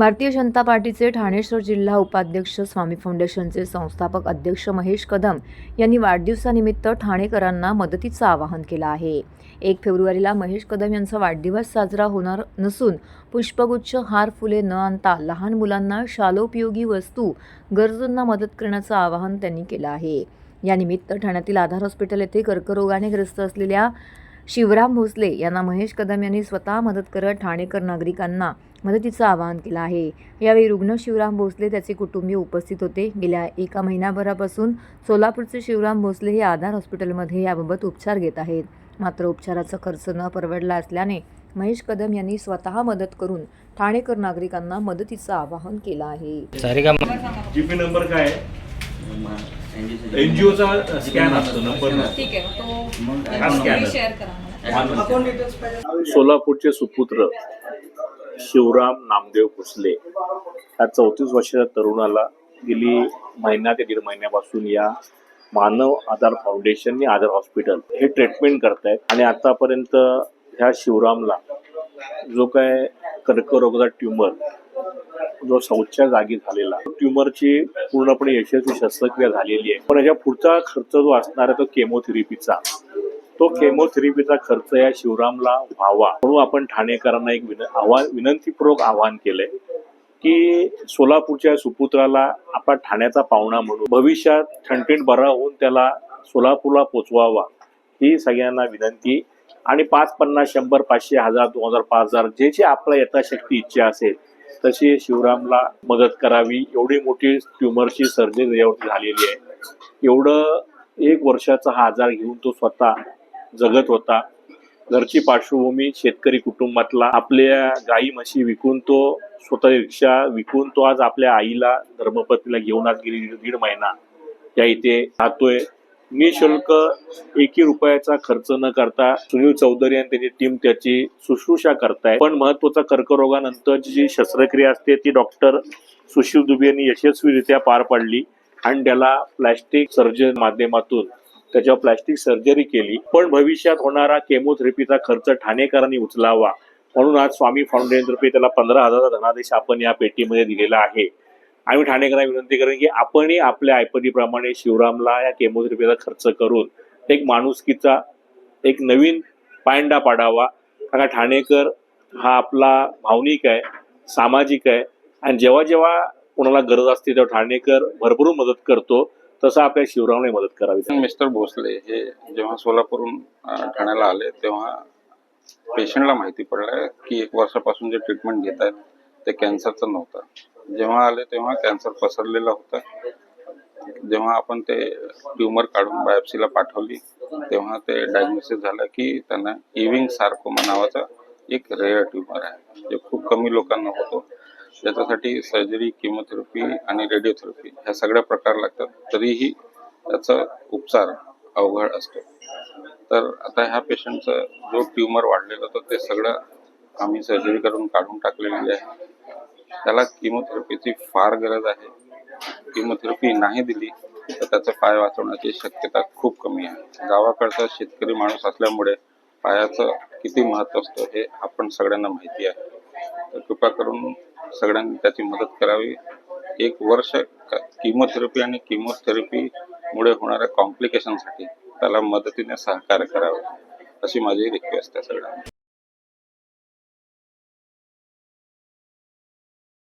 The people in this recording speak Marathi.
भारतीय जनता पार्टीचे ठाणे शहर जिल्हा उपाध्यक्ष स्वामी फाउंडेशनचे संस्थापक अध्यक्ष महेश कदम यांनी वाढदिवसानिमित्त ठाणेकरांना मदतीचं आवाहन केलं आहे. एक फेब्रुवारीला महेश कदम यांचा वाढदिवस साजरा होणार नसून पुष्पगुच्छ हार फुले न आणता लहान मुलांना शालोपयोगी वस्तू गरजूंना मदत करण्याचं आवाहन त्यांनी केलं आहे. यानिमित्त ठाण्यातील आधार हॉस्पिटल येथे कर्करोगाने ग्रस्त असलेल्या शिवराम भोसले यांना महेश कदम यांनी स्वतः मदत करत ठाणेकर नागरिकांना मदतीचं आवाहन केलं आहे. यावेळी रुग्ण शिवराम भोसले त्याचे कुटुंबीय उपस्थित होते. गेल्या एका महिन्याभरापासून सोलापूरचे शिवराम भोसले हे आधार हॉस्पिटलमध्ये याबाबत उपचार घेत आहेत. मात्र उपचाराचा खर्च न परवडला असल्याने महेश कदम यांनी स्वतः मदत करून ठाणेकर नागरिकांना मदतीचं आवाहन केलं आहे. नंबर काय आहे? एनजीओचा स्कॅन असतो नंबर नसतो. ठीक आहे तो हा तुम्ही स्कॅनर. शेअर करा मला सोलापूरचे सुपुत्र शिवराम नामदेव भोसले या चौतीस वर्षाच्या तरुणाला गेली महिना ते दीड महिन्यापासून या मानव आधार फाउंडेशनने आधार हॉस्पिटल हे ट्रीटमेंट करतायत आणि आतापर्यंत ह्या शिवरामला जो काय कर्करोगाचा ट्युमर जो सौच्या जागी झालेला ट्युमरची पूर्णपणे यशस्वी शस्त्रक्रिया झालेली आहे. पण याच्या पुढचा खर्च जो असणार आहे तो केमोथेरपीचा तो केमोथेरपीचा खर्च या शिवरामला व्हावा. म्हणून आपण ठाणेकरांना एक आव्हान विनंतीपूर्वक आवाहन केलंय की सोलापूरच्या सुपुत्राला आपण ठाण्याचा पाहुणा म्हणून भविष्यात ठणठणीत बरा होऊन त्याला सोलापूरला पोचवावा ही सगळ्यांना विनंती. आणि पाच पन्नास शंभर पाचशे हजार दोन हजार पाच हजार जे जे आपल्या यथाशक्ती इच्छा असेल तशी शिवरामला मदत करावी. एवढी मोठी ट्युमरची सर्जरी त्याच्यावरती झालेली आहे. एवढं एक वर्षाचा हा आजार घेऊन तो स्वतः जगत होता. घरची पार्श्वभूमी शेतकरी कुटुंबातला आपल्या गाई म्हशी विकून तो स्वतः रिक्षा विकून तो आज आपल्या आईला धर्मपत्नीला घेऊन आज गेली दीड महिना. या इथे राहतोय. निशुल्क एकी रुपयाचा खर्च न करता सुनील चौधरी आणि त्यांची टीम त्याची शुश्रूषा करताय पण महत्त्वाचा कर्करोगानंतरची जी शस्त्रक्रिया असते ती डॉक्टर सुशील दुबे यांनी यशस्वीरित्या पार पाडली आणि त्याला प्लॅस्टिक सर्जन माध्यमातून त्याच्यावर प्लॅस्टिक सर्जरी केली. पण भविष्यात होणारा केमोथेरपीचा खर्च ठाणेकरांनी उचलावा म्हणून आज स्वामी फाउंडेशनतर्फे त्याला पंधरा हजाराचा धनादेश आपण या पेटीमध्ये दिलेला आहे. आम्ही ठाणेकरांना विनंती करेन की आपणही आपल्या ऐपतीप्रमाणे शिवरामला या केमोथेरपीचा खर्च करून एक माणुसकीचा एक नवीन पायंडा पाडावा. कारण ठाणेकर हा आपला भावनिक आहे सामाजिक आहे आणि जेव्हा जेव्हा कोणाला गरज असते तेव्हा ठाणेकर भरभरून मदत करतो. तसं आपल्या शिवरामने मदत करावी. मिस्टर भोसले हे जेव्हा सोलापूरहून ठाण्याला आले तेव्हा पेशंटला माहिती पडलं की एक वर्षापासून जे ट्रीटमेंट घेत आहेत ते कॅन्सरचं नव्हतं. जेव्हा आले तेव्हा कॅन्सर पसरलेलं होतं. जेव्हा आपण ते ट्युमर काढून बायोप्सीला पाठवली तेव्हा ते डायग्नोसिस झालं की त्यांना इव्हिंग सार्कोमा नावाचा एक रेअर ट्युमर आहे जे खूप कमी लोकांना होतो. त्याच्यासाठी सर्जरी किमोथेरपी आणि रेडिओथेरपी ह्या सगळ्या प्रकार लागतात तरीही त्याचा उपचार अवघड असतो. तर आता ह्या पेशंटचं जो ट्युमर वाढलेलं होतं ते सगळं आम्ही सर्जरी करून काढून टाकलेली आहे. त्याला किमोथेरपीची फार गरज आहे. किमोथेरपी नाही दिली तर त्याचा पाय वाचवण्याची शक्यता खूप कमी आहे. गावाकडचा शेतकरी माणूस असल्यामुळे पायाचं किती महत्त्व असतं हे आपण सगळ्यांना माहिती आहे. तर कृपा करून सगळ्यांनी त्याची मदत करावी. एक वर्ष किमोथेरपी आणि किमोथेरपी मुळे होणाऱ्या कॉम्प्लिकेशनसाठी त्याला मदतीने सहकार्य करावे अशी माझी रिक्वेस्ट आहे सगळ्यांना.